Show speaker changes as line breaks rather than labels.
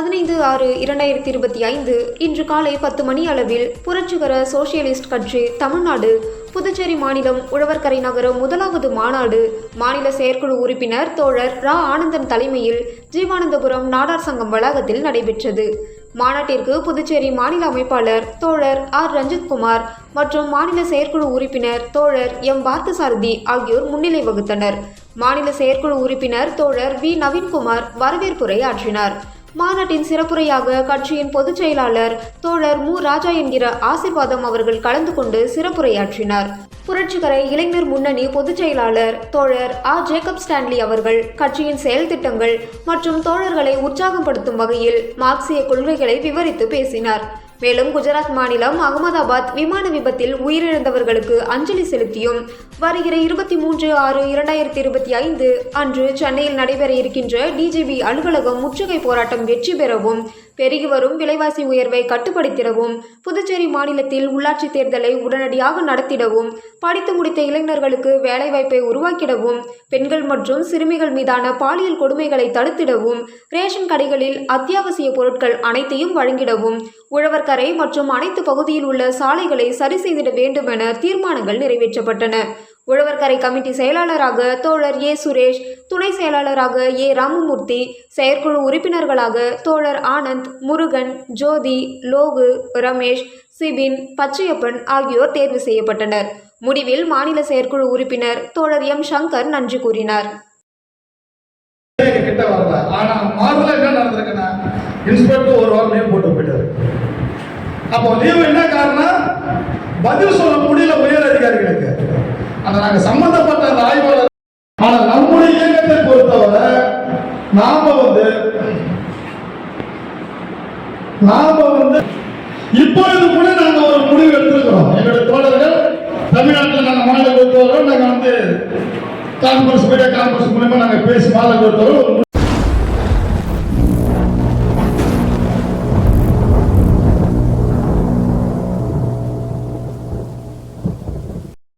பதினைந்து ஆறு இரண்டாயிரத்தி இருபத்தி ஐந்து இன்று காலை பத்து மணி அளவில் புரட்சிகர சோசியலிஸ்ட் கட்சி தமிழ்நாடு புதுச்சேரி மாநிலம் உழவர்கரை நகரம் முதலாவது மாநாடு மாநில செயற்குழு உறுப்பினர் தோழர் ரா. ஆனந்தன் தலைமையில் ஜீவானந்தபுரம் நாடார் சங்கம் வளாகத்தில் நடைபெற்றது. மாநாட்டிற்கு புதுச்சேரி மாநில அமைப்பாளர் தோழர் ஆர். ரஞ்சித்குமார் மற்றும் மாநில செயற்குழு உறுப்பினர் தோழர் எம். பார்த்தசாரதி ஆகியோர் முன்னிலை வகுத்தனர். மாநில செயற்குழு உறுப்பினர் தோழர் வி. நவீன்குமார் வரவேற்புரை ஆற்றினார். மாநாட்டின் சிறப்புரையாக கட்சியின் பொதுச் செயலாளர் தோழர் மு. ராஜா என்கிற ஆசிர்வாதம் அவர்கள் கலந்து கொண்டு சிறப்புரையாற்றினார். புரட்சிகர இளைஞர் முன்னணி பொதுச் செயலாளர் தோழர் ஆ. ஜேக்கப் ஸ்டான்லி அவர்கள் கட்சியின் செயல் திட்டங்கள் மற்றும் தோழர்களை உற்சாகப்படுத்தும் வகையில் மார்க்சிய கொள்கைகளை விவரித்து பேசினார். மேலும் குஜராத் மாநிலம் அகமதாபாத் விமான விபத்தில் உயிரிழந்தவர்களுக்கு அஞ்சலி செலுத்தியும். வருகிற இருபத்தி மூன்று ஆறு இரண்டாயிரத்தி இருபத்தி ஐந்து அன்று சென்னையில் நடைபெற இருக்கின்ற டிஜிபி அலுவலகம் முற்றுகை போராட்டம் வெற்றி பெறவும் பெருகி வரும் விலைவாசி உயர்வை கட்டுப்படுத்திடவும் புதுச்சேரி மாநிலத்தில் உள்ளாட்சி தேர்தலை உடனடியாக நடத்திடவும் படித்து முடித்த இளைஞர்களுக்கு வேலைவாய்ப்பை உருவாக்கிடவும் பெண்கள் மற்றும் சிறுமிகள் மீதான பாலியல் கொடுமைகளை தடுத்திடவும் ரேஷன் கடைகளில் அத்தியாவசிய பொருட்கள் அனைத்தையும் வழங்கிடவும் உழவர்கரை மற்றும் அனைத்து பகுதியில் உள்ள சாலைகளை சரி செய்திட வேண்டும் என தீர்மானங்கள் நிறைவேற்றப்பட்டன. உழவர்கரை கமிட்டி செயலாளராக தோழர் ஏ சுரேஷ் துணை செயலாளராக ஏ ராமமூர்த்தி செயற்குழு உறுப்பினர்களாக தோழர் ஆனந்த் முருகன் ஜோதி லோகு ரமேஷ் சிபின் பச்சையப்பன் ஆகியோர் தேர்வு செய்யப்பட்டனர். முடிவில் மாநில செயற்குழு உறுப்பினர் தோழர் எம் சங்கர் நன்றி கூறினார்.
கிட்ட வரல. ஆனா என்ன நடந்திருக்குன்னா இன்ஸ்பெக்டர் ஒரு வாரம் லீவ் போட்டு போயிட்டாரு. அப்போ லீவ் என்ன காரணம்? பதில் நாங்க சம்பந்தப்பட்ட அந்த ஆய்வாளர் ஆனா நம்முடைய இயக்கத்தை பொறுத்தவரை நாம வந்து நாம வந்து இப்பொழுது கூட நாங்க ஒரு முடிவு எடுத்திருக்கிறோம். எங்களுடைய தோழர்கள் தமிழ்நாட்டில் நாங்க மாநில கொடுத்தவர்கள் நாங்க வந்து காங்கிரஸ் மீடியா கான்ஃபரன்ஸ் மூலியமா நாங்க பேசி மாநில கொடுத்தவர்கள்